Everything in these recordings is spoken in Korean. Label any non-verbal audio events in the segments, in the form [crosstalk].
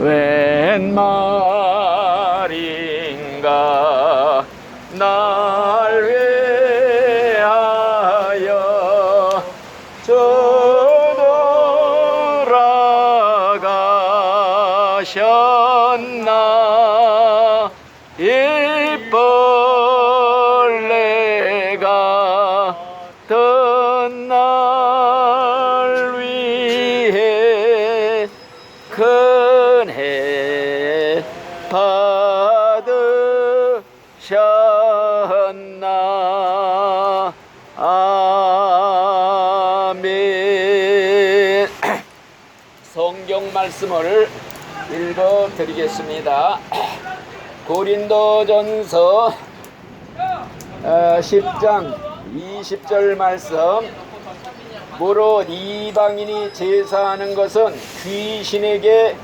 웬 말인가 아멘. [clears throat] 성경 말씀을 읽어 드리겠습니다. [clears throat] 고린도전서 10장 20절 말씀. 무릇 이방인이 제사하는 것은 귀신에게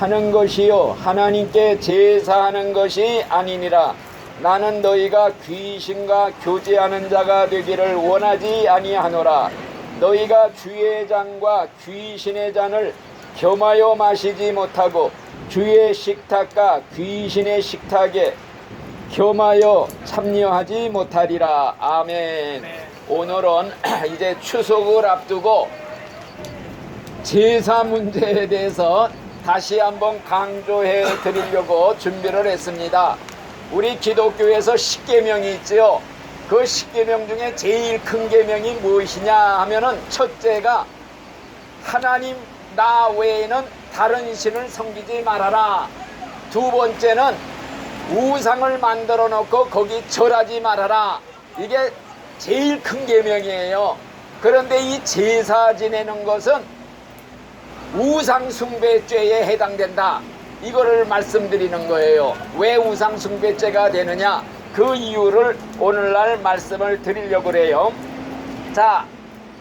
하는 것이요 하나님께 제사하는 것이 아니니라 나는 너희가 귀신과 교제하는 자가 되기를 원하지 아니하노라. 너희가 주의 잔과 귀신의 잔을 겸하여 마시지 못하고 주의 식탁과 귀신의 식탁에 겸하여 참여하지 못하리라. 아멘. 오늘은 [clears throat] 이제 추석을 앞두고 제사 문제에 대해서 다시 한번 강조해 드리려고 준비를 했습니다. 우리 기독교에서 10계명이 있지요. 그 10계명 중에 제일 큰 계명이 무엇이냐 하면은 첫째가 하나님 나 외에는 다른 신을 섬기지 말아라. 두 번째는 우상을 만들어 놓고 거기 절하지 말아라. 이게 제일 큰 계명이에요. 그런데 이 제사 지내는 것은 우상 숭배죄에 해당된다. 이거를 말씀드리는 거예요. 왜 우상 숭배죄가 되느냐? 그 이유를 오늘날 말씀을 드리려고 그래요. 자,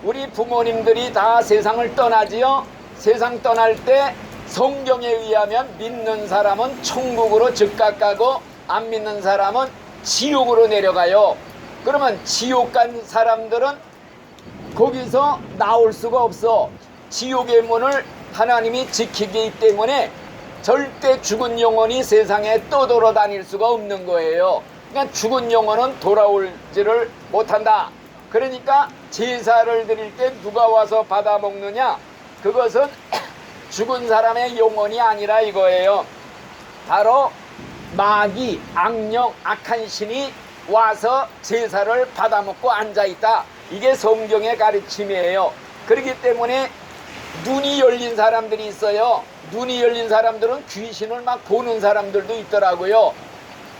우리 부모님들이 다 세상을 떠나지요. 세상 떠날 때 성경에 의하면 믿는 사람은 천국으로 즉각 가고 안 믿는 사람은 지옥으로 내려가요. 그러면 지옥 간 사람들은 거기서 나올 수가 없어. 지옥의 문을 하나님이 지키기 때문에 절대 죽은 영혼이 세상에 떠돌아다닐 수가 없는 거예요. 그러니까 죽은 영혼은 돌아올지를 못한다. 그러니까 제사를 드릴 때 누가 와서 받아 먹느냐? 그것은 [clears throat] 죽은 사람의 영혼이 아니라 이거예요. 바로 마귀, 악령, 악한 신이 와서 제사를 받아먹고 앉아있다. 이게 성경의 가르침이에요. 그렇기 때문에 눈이 열린 사람들이 있어요. 눈이 열린 사람들은 귀신을 막 보는 사람들도 있더라고요.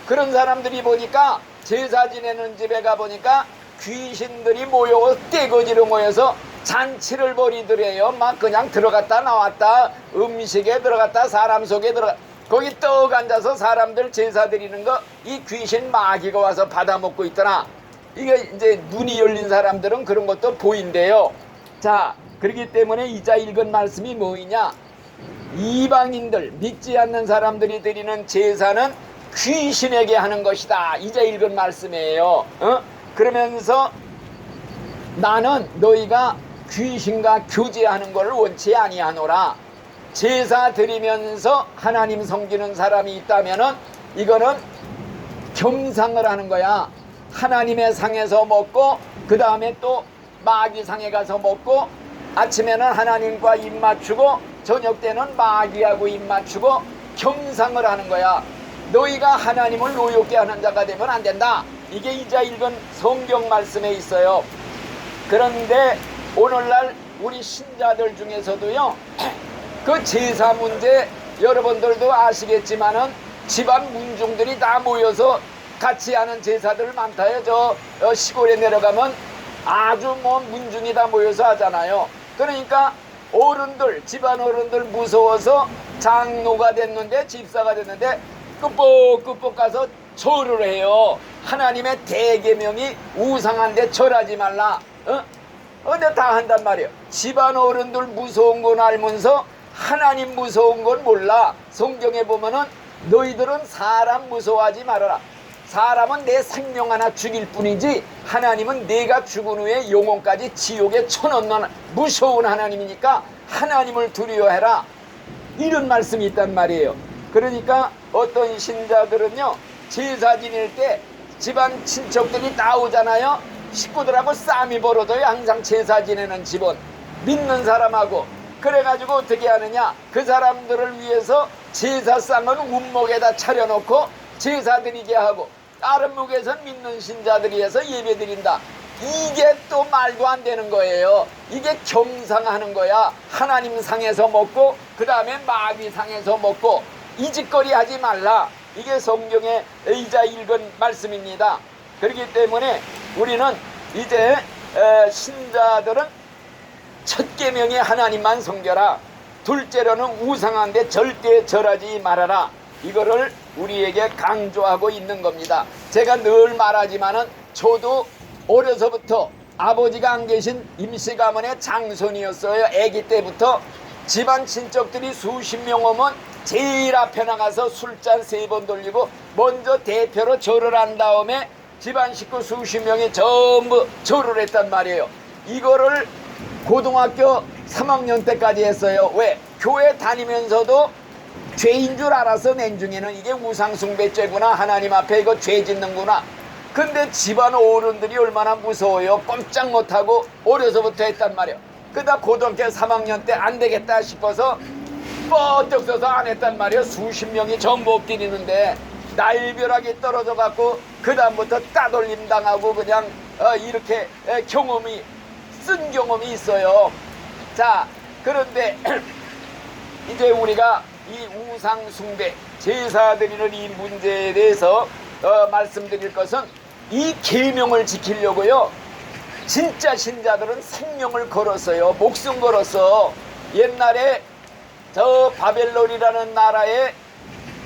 그런 사람들이 보니까 제사 지내는 집에 가 보니까 귀신들이 모여 떼거지로 모여서 잔치를 벌이더래요. 막 그냥 들어갔다 나왔다 음식에 들어갔다 사람 속에 들어가 거기 떡 앉아서 사람들 제사 드리는 거 이 귀신 마귀가 와서 받아 먹고 있더라. 이게 이제 눈이 열린 사람들은 그런 것도 보인대요. 자, 그렇기 때문에 이자 읽은 말씀이 뭐이냐? 이방인들 믿지 않는 사람들이 드리는 제사는 귀신에게 하는 것이다. 이자 읽은 말씀이에요. 어? 그러면서 나는 너희가 귀신과 교제하는 것을 원치 아니하노라. 제사 드리면서 하나님 섬기는 사람이 있다면은 이거는 겸상을 하는 거야. 하나님의 상에서 먹고 그 다음에 또 마귀 상에 가서 먹고 아침에는 하나님과 입 맞추고 저녁 때는 마귀하고 입 맞추고 겸상을 하는 거야. 너희가 하나님을 노엽게 하는 자가 되면 안 된다. 이게 이자 읽은 성경 말씀에 있어요. 그런데 오늘날 우리 신자들 중에서도요, 그 제사 문제 여러분들도 아시겠지만은 집안 문중들이 다 모여서 같이 하는 제사들 많다요. 저 어, 시골에 내려가면 아주 뭐 문중이 다 모여서 하잖아요. 그러니까 어른들, 집안 어른들 무서워서 장로가 됐는데 집사가 됐는데 끄뻑끄뻑 가서 절을 해요. 하나님의 대계명이 우상한데 절하지 말라. 어? 근데 다 한단 말이에요. 집안 어른들 무서운 건 알면서 하나님 무서운 건 몰라. 성경에 보면은 너희들은 사람 무서워하지 말아라. 사람은 내 생명 하나 죽일 뿐이지 하나님은 내가 죽은 후에 영혼까지 지옥에 쳐넣는 무서운 하나님이니까 하나님을 두려워해라. 이런 말씀이 있단 말이에요. 그러니까 어떤 신자들은요 제사 지낼 때 집안 친척들이 나오잖아요. 식구들하고 싸움이 벌어져요. 항상 제사 지내는 집은 믿는 사람하고 그래가지고 어떻게 하느냐 그 사람들을 위해서 제사상은 운목에다 차려놓고 제사 드리게 하고 다른 목에선 믿는 신자들이 해서 예배 드린다. 이게 또 말도 안 되는 거예요. 이게 경상하는 거야. 하나님 상에서 먹고 그 다음에 마귀 상에서 먹고 이 짓거리 하지 말라. 이게 성경의 의자 읽은 말씀입니다. 그렇기 때문에 우리는 이제 에, 신자들은 첫 계명이 하나님만 섬겨라. 둘째로는 우상한데 절대 절하지 말아라. 이거를 우리에게 강조하고 있는 겁니다. 제가 늘 말하지만은 저도 어려서부터 아버지가 안 계신 임시 가문의 장손이었어요. 아기 때부터 집안 친척들이 수십 명 오면 제일 앞에 나가서 술잔 세 번 돌리고 먼저 대표로 절을 한 다음에 집안 식구 수십 명이 전부 절을 했단 말이에요. 이거를 고등학교 3학년 때까지 했어요. 왜? 교회 다니면서도 죄인 줄 알아서 낸 중에는 이게 우상숭배죄구나. 하나님 앞에 이거 죄 짓는구나. 근데 집안 어른들이 얼마나 무서워요. 꼼짝 못하고 어려서부터 했단 말이에요. 그다 고등학교 3학년 때 안 되겠다 싶어서 뻗쩍 서서 안 했단 말이에요. 수십 명이 전부 엎드리는데 날벼락이 떨어져 갖고 그 다음부터 따돌림 당하고 그냥 어, 이렇게 에, 경험이 쓴 경험이 있어요. 자 그런데 [clears throat] 이제 우리가 이 우상 숭배 제사 드리는 이 문제에 대해서 어, 말씀드릴 것은 이 계명을 지키려고요. 진짜 신자들은 생명을 걸었어요. 목숨 걸었어. 옛날에 저 바벨론이라는 나라에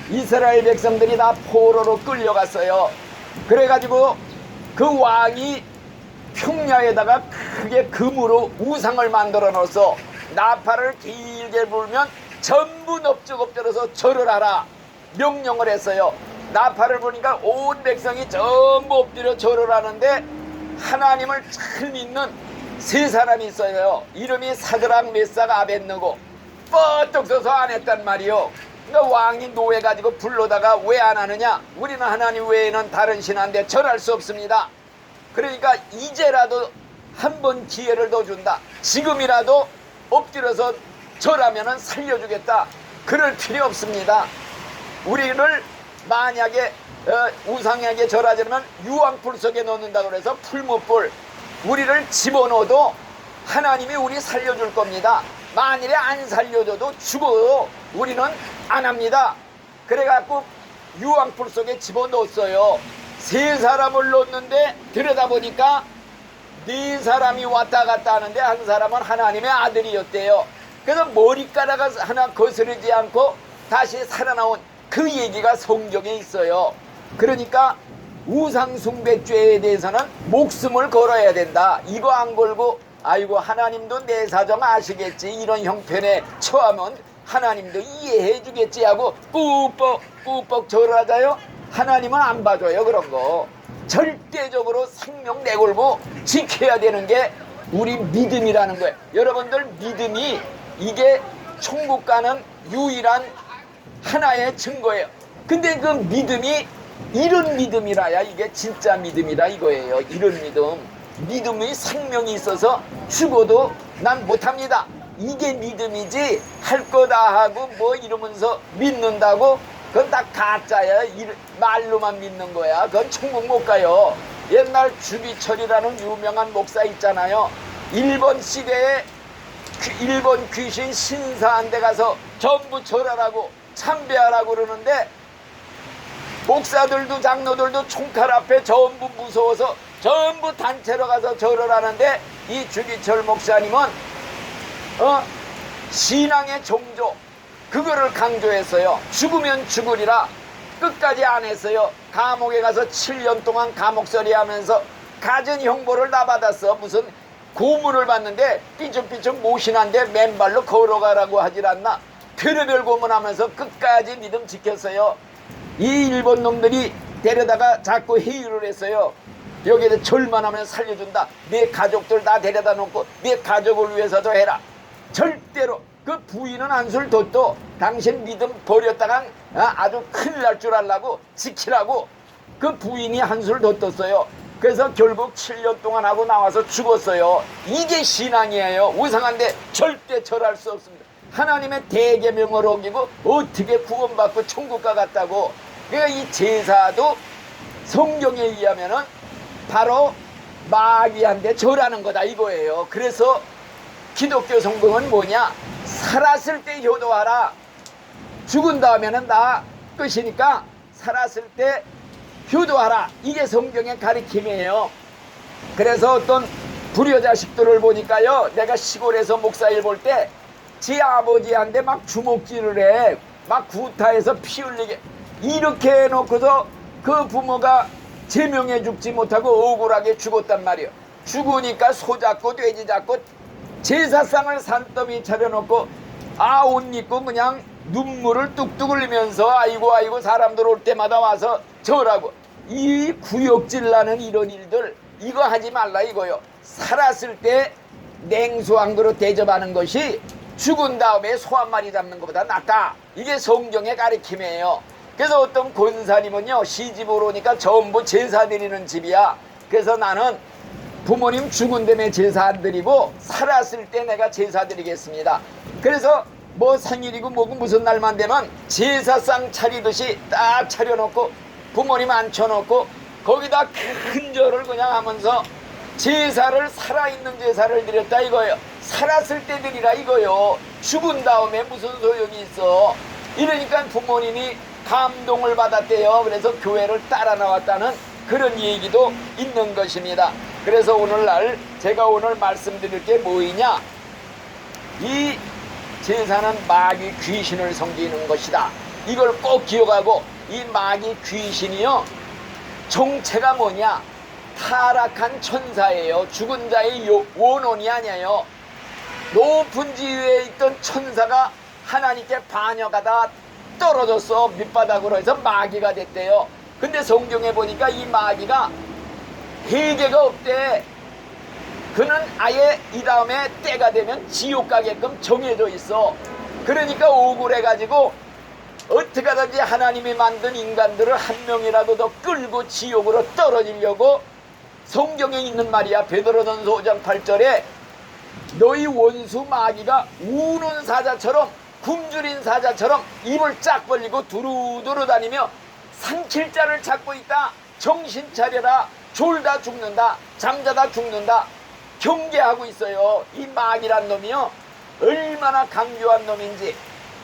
이스라엘 백성들이 다 포로로 끌려갔어요. 그래가지고 그 왕이 평야에다가 크게 금으로 우상을 만들어 놓아서 나팔을 길게 불면 전부 넙죽 엎드려서 절을 하라 명령을 했어요. 나팔을 보니까 온 백성이 전부 엎드려 절을 하는데 하나님을 잘 믿는 세 사람이 있어요. 이름이 사드랑 메삭 아벤느고 뻗쩍 서서 안 했단 말이요. 그러니까 왕이 노해가지고 불러다가 왜 안 하느냐? 우리는 하나님 외에는 다른 신한데 절할 수 없습니다. 그러니까 이제라도 한 번 기회를 더 준다. 지금이라도 엎드려서 절하면은 살려주겠다. 그럴 필요 없습니다. 우리를 만약에 어, 우상에게 절하자면 유황불 속에 넣는다 그래서 풀무불 우리를 집어넣어도 하나님이 우리 살려줄 겁니다. 만일에 안 살려줘도 죽어요. 우리는 안 합니다. 그래갖고 유황불 속에 집어넣었어요. 세 사람을 넣었는데 들여다보니까 네 사람이 왔다 갔다 하는데 한 사람은 하나님의 아들이었대요. 그래서 머리카락 하나 거스르지 않고 다시 살아나온 그 얘기가 성경에 있어요. 그러니까 우상숭배죄에 대해서는 목숨을 걸어야 된다. 이거 안 걸고 아이고 하나님도 내 사정 아시겠지 이런 형편에 처하면 하나님도 이해해 주겠지 하고 꾹뻑 꾹뻑 절하자요. 하나님은 안 봐줘요 그런 거. 절대적으로 생명 내걸고 지켜야 되는 게 우리 믿음이라는 거예요. 여러분들 믿음이 이게 천국 가는 유일한 하나의 증거예요. 근데 그 믿음이 이런 믿음이라야 이게 진짜 믿음이라 이거예요. 이런 믿음. 믿음이 생명이 있어서 죽어도 난 못합니다. 이게 믿음이지 할 거다 하고 뭐 이러면서 믿는다고 그건 다 가짜야. 이- 말로만 믿는 거야. 그건 천국 못 가요. 옛날 주비철이라는 유명한 목사 있잖아요. 일본 시대에 귀- 일본 귀신 신사한테 가서 전부 절하라고 참배하라고 그러는데 목사들도 장로들도 총칼 앞에 전부 무서워서 전부 단체로 가서 절을 하는데 이 주기철 목사님은 어 신앙의 종조 그거를 강조했어요. 죽으면 죽으리라 끝까지 안 했어요. 감옥에 가서 7년 동안 감옥살이 하면서 가진 형벌을 다 받았어. 무슨 고문을 받는데 삐죽삐죽 모신한데 맨발로 걸어가라고 하질 않나. 별의별 고문하면서 끝까지 믿음 지켰어요. 이 일본 놈들이 데려다가 자꾸 회유를 했어요. 여기에 절만 하면 살려준다. 네 가족들 다 데려다 놓고 네 가족을 위해서도 해라. 절대로 그 부인은 한술 뒀도 당신 믿음 버렸다간 어, 아주 큰일 날 줄 알라고 지키라고 그 부인이 한술 뒀었어요. 그래서 결국 7년 동안 하고 나와서 죽었어요. 이게 신앙이에요. 우상한데 절대 절할 수 없습니다. 하나님의 대계명을 어기고 어떻게 구원받고 천국 가갔다고. 그러니까 이 제사도 성경에 의하면은 바로 마귀한테 절하는 거다 이거예요. 그래서 기독교 성경은 뭐냐? 살았을 때 효도하라. 죽은 다음에는 다 끝이니까 살았을 때 효도하라. 이게 성경의 가르침이에요. 그래서 어떤 불효 자식들을 보니까요. 내가 시골에서 목사일 볼 때 지 아버지한테 막 주먹질을 해. 막 구타해서 피 흘리게. 이렇게 해놓고서 그 부모가 제명해 죽지 못하고 억울하게 죽었단 말이에요. 죽으니까 소 잡고 돼지 잡고 제사상을 산더미 차려놓고 아 옷 입고 그냥 눈물을 뚝뚝 흘리면서 아이고 아이고 사람들 올 때마다 와서 저라고 이 구역질 나는 이런 일들 이거 하지 말라 이거요. 살았을 때 냉수 한 그릇 대접하는 것이 죽은 다음에 소 한 마리 잡는 것보다 낫다. 이게 성경의 가르침이에요. 그래서 어떤 권사님은요 시집으로 오니까 전부 제사 드리는 집이야. 그래서 나는 부모님 죽은 다음에 제사 안 드리고 살았을 때 내가 제사 드리겠습니다. 그래서 뭐 생일이고 뭐고 무슨 날만 되면 제사상 차리듯이 딱 차려놓고 부모님 앉혀놓고 거기다 큰 절을 그냥 하면서 제사를 살아있는 제사를 드렸다 이거예요. 살았을 때 드리라 이거요. 죽은 다음에 무슨 소용이 있어. 이러니까 부모님이 감동을 받았대요. 그래서 교회를 따라 나왔다는 그런 얘기도 있는 것입니다. 그래서 오늘날 제가 오늘 말씀드릴 게 뭐이냐? 이 제사는 마귀 귀신을 섬기는 것이다. 이걸 꼭 기억하고 이 마귀 귀신이요. 정체가 뭐냐? 타락한 천사예요. 죽은 자의 요- 원혼이 아니에요. 높은 지위에 있던 천사가 하나님께 반역하다 떨어졌어 밑바닥으로 해서 마귀가 됐대요. 근데 성경에 보니까 이 마귀가 회개가 없대. 그는 아예 이 다음에 때가 되면 지옥 가게끔 정해져 있어. 그러니까 억울해가지고 어떻게 하든지 하나님이 만든 인간들을 한 명이라도 더 끌고 지옥으로 떨어지려고 성경에 있는 말이야. 베드로전서 5장 8절에 너희 원수 마귀가 우는 사자처럼 굶주린 사자처럼 입을 쫙 벌리고 두루두루 다니며 삼킬 자를 찾고 있다. 정신 차려라. 졸다 죽는다. 잠자다 죽는다. 경계하고 있어요. 이 마귀란 놈이요. 얼마나 강교한 놈인지.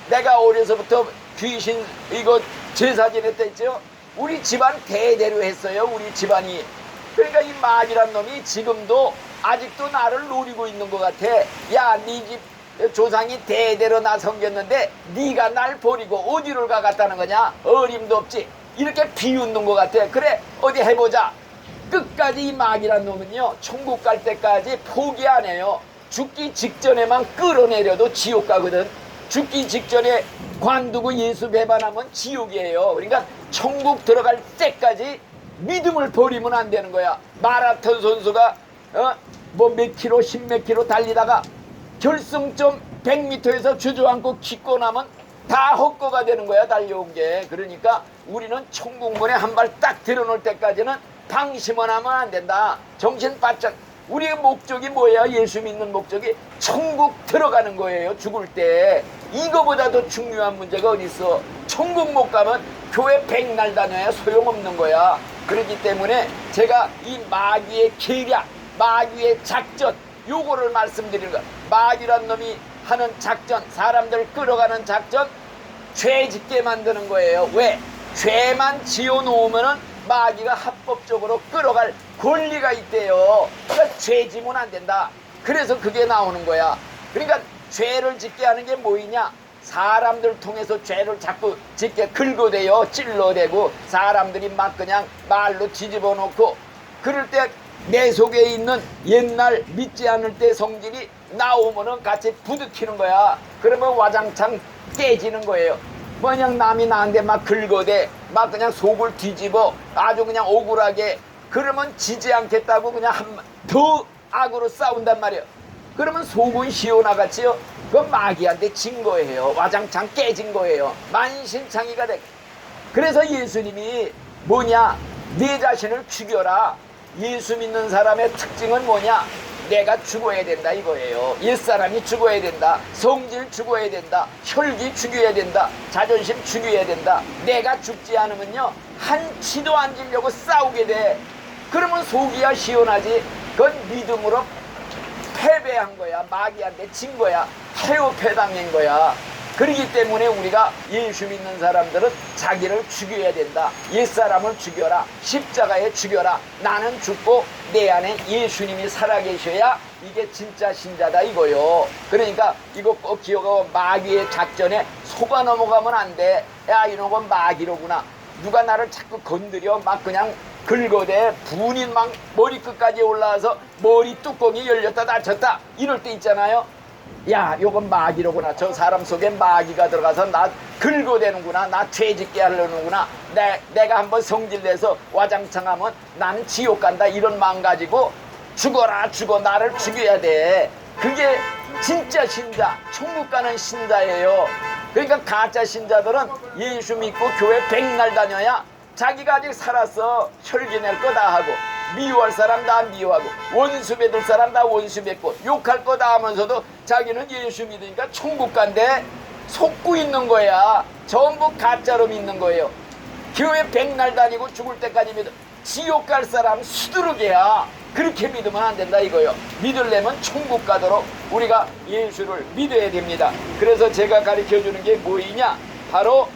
내가 어려서부터 귀신 이거 제사 지냈다 했죠. 우리 집안 대대로 했어요. 우리 집안이. 그러니까 이 마귀란 놈이 지금도 아직도 나를 노리고 있는 것 같아. 야, 네 집 조상이 대대로 나 섬겼는데 네가 날 버리고 어디를 가갔다는 거냐? 어림도 없지. 이렇게 비웃는 것 같아. 그래, 어디 해보자. 끝까지 이 마귀란 놈은요, 천국 갈 때까지 포기 안 해요. 죽기 직전에만 끌어내려도 지옥 가거든. 죽기 직전에 관두고 예수 배반하면 지옥이에요. 그러니까 천국 들어갈 때까지 믿음을 버리면 안 되는 거야. 마라톤 선수가 어? 뭐몇 킬로, 십몇 킬로 달리다가 결승점 100m에서 주저앉고 기고 나면 다 헛거가 되는 거야 달려온 게. 그러니까 우리는 천국문에 한 발 딱 들어놓을 때까지는 방심은 하면 안 된다. 정신 바짝. 우리의 목적이 뭐야? 예수 믿는 목적이 천국 들어가는 거예요. 죽을 때. 이거보다도 중요한 문제가 어디 있어? 천국 못 가면 교회 백날 다녀야 소용없는 거야. 그렇기 때문에 제가 이 마귀의 계략, 마귀의 작전, 요거를 말씀드리는 거야. 마귀란 놈이 하는 작전, 사람들 끌어가는 작전, 죄 짓게 만드는 거예요. 왜? 죄만 지어놓으면은 마귀가 합법적으로 끌어갈 권리가 있대요. 그러니까 죄 지면 안 된다. 그래서 그게 나오는 거야. 그러니까 죄를 짓게 하는 게 뭐이냐? 사람들 통해서 죄를 자꾸 짓게 긁어대요. 찔러대고 사람들이 막 그냥 말로 뒤집어 놓고 그럴 때 내 속에 있는 옛날 믿지 않을 때 성질이 나오면은 같이 부딪히는 거야. 그러면 와장창 깨지는 거예요. 그냥 남이 나한테 막 긁어대, 막 그냥 속을 뒤집어, 아주 그냥 억울하게. 그러면 지지 않겠다고 그냥 한 더 악으로 싸운단 말이에요. 그러면 속은 시원하겠지요? 그 마귀한테 진 거예요. 와장창 깨진 거예요. 만신창이가 돼. 그래서 예수님이 뭐냐? 네 자신을 죽여라. 예수 믿는 사람의 특징은 뭐냐? 내가 죽어야 된다 이거예요. 옛사람이 죽어야 된다. 성질 죽어야 된다. 혈기 죽여야 된다. 자존심 죽여야 된다. 내가 죽지 않으면요. 한 치도 안 지려고 싸우게 돼. 그러면 속이야 시원하지. 그건 믿음으로 패배한 거야. 마귀한테 진 거야. 태우패당한 거야. 그러기 때문에 우리가 예수 믿는 사람들은 자기를 죽여야 된다. 옛사람을 죽여라. 십자가에 죽여라. 나는 죽고 내 안에 예수님이 살아계셔야 이게 진짜 신자다 이거요. 그러니까 이거 꼭 기억하고 마귀의 작전에 속아 넘어가면 안 돼. 야 이런 건 마귀로구나. 누가 나를 자꾸 건드려 막 그냥 긁어대 분이 막 머리끝까지 올라와서 머리 뚜껑이 열렸다 닫혔다 이럴 때 있잖아요. 야, 요건 마귀로구나. 저 사람 속에 마귀가 들어가서 나 긁어대는구나. 나 죄짓게 하려는구나. 내, 내가 한번 성질내서 와장창 하면 나는 지옥 간다. 이런 마음 가지고 죽어라, 죽어. 나를 죽여야 돼. 그게 진짜 신자, 천국 가는 신자예요. 그러니까 가짜 신자들은 예수 믿고 교회 백날 다녀야 자기가 아직 살았어. 혈기 낼 거다 하고. 미워할 사람 다 미워하고 원수 맺을 사람 다 원수 맺고 욕할 거다 하면서도 자기는 예수 믿으니까 천국 간대. 속고 있는 거야. 전부 가짜로 믿는 거예요. 교회 백날 다니고 죽을 때까지 믿어. 지옥 갈 사람 수두룩이야. 그렇게 믿으면 안 된다 이거요. 믿으려면 천국 가도록 우리가 예수를 믿어야 됩니다. 그래서 제가 가르쳐 주는 게 뭐이냐? 바로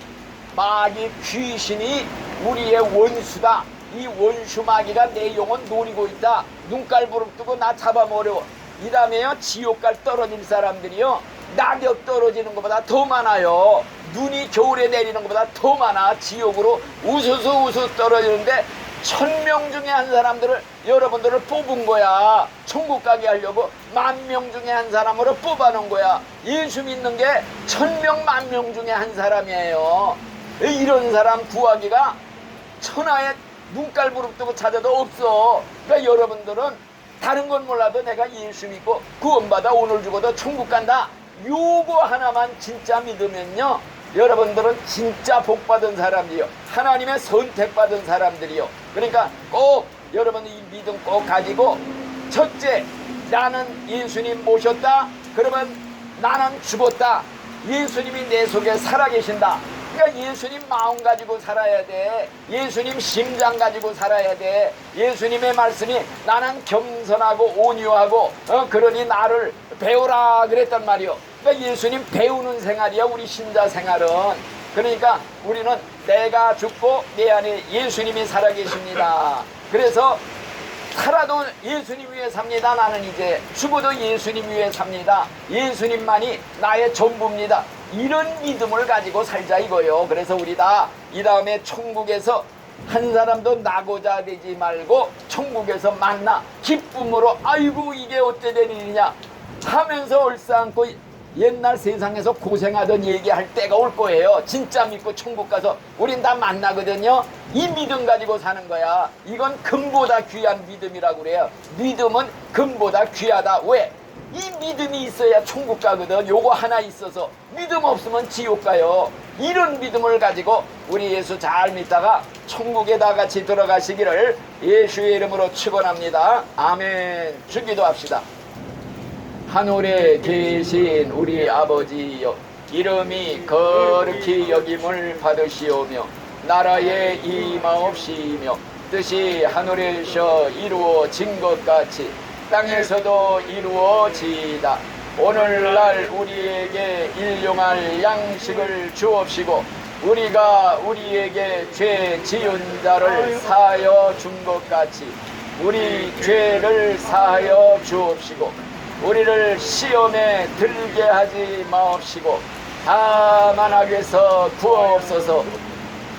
마귀 귀신이 우리의 원수다 이 원수 마귀가 내 영혼 노리고 있다. 눈깔 부릅 뜨고 나 잡아먹으려. 이 다음에요, 지옥 갈 떨어질 사람들이요, 낙엽 떨어지는 것보다 더 많아요. 눈이 겨울에 내리는 것보다 더 많아. 지옥으로 우수수 우수 떨어지는데, 천 명 중에 한 사람들을, 여러분들을 뽑은 거야. 천국 가게 하려고 만 명 중에 한 사람으로 뽑아놓은 거야. 예수 믿는 게 천 명, 만 명 중에 한 사람이에요. 이런 사람 구하기가 천하의 눈깔 부릅뜨고 찾아도 없어. 그러니까 여러분들은 다른 건 몰라도 내가 예수 믿고 구원받아 오늘 죽어도 천국 간다. 요거 하나만 진짜 믿으면요. 여러분들은 진짜 복받은 사람이요. 하나님의 선택받은 사람들이요. 그러니까 꼭 여러분 이 믿음 꼭 가지고 첫째 나는 예수님 모셨다. 그러면 나는 죽었다. 예수님이 내 속에 살아계신다. 그러니까 예수님 마음 가지고 살아야 돼. 예수님 심장 가지고 살아야 돼. 예수님의 말씀이 나는 겸손하고 온유하고 어, 그러니 나를 배우라 그랬단 말이요. 그러니까 예수님 배우는 생활이야 우리 신자 생활은. 그러니까 우리는 내가 죽고 내 안에 예수님이 살아계십니다. 그래서 살아도 예수님 위해 삽니다. 나는 이제 죽어도 예수님 위해 삽니다. 예수님만이 나의 전부입니다. 이런 믿음을 가지고 살자 이거요. 그래서 우리 다 이 다음에 천국에서 한 사람도 나고자 되지 말고 천국에서 만나 기쁨으로 아이고 이게 어째 된 일이냐 하면서 얼싸안고 옛날 세상에서 고생하던 얘기할 때가 올 거예요. 진짜 믿고 천국 가서 우린 다 만나거든요. 이 믿음 가지고 사는 거야. 이건 금보다 귀한 믿음이라고 그래요. 믿음은 금보다 귀하다. 왜? 이 믿음이 있어야 천국 가거든. 요거 하나 있어서 믿음 없으면 지옥 가요. 이런 믿음을 가지고 우리 예수 잘 믿다가 천국에 다 같이 들어가시기를 예수의 이름으로 축원합니다. 아멘. 주기도 합시다. 하늘에 계신 우리 아버지여 이름이 거룩히 여김을 받으시오며 나라에 임하옵시며 뜻이 하늘에서 이루어진 것 같이 땅에서도 이루어지이다. 오늘날 우리에게 일용할 양식을 주옵시고 우리가 우리에게 죄 지은 자를 사하여 준 것 같이 우리 죄를 사하여 주옵시고 우리를 시험에 들게 하지 마옵시고 다만 악에서 구하옵소서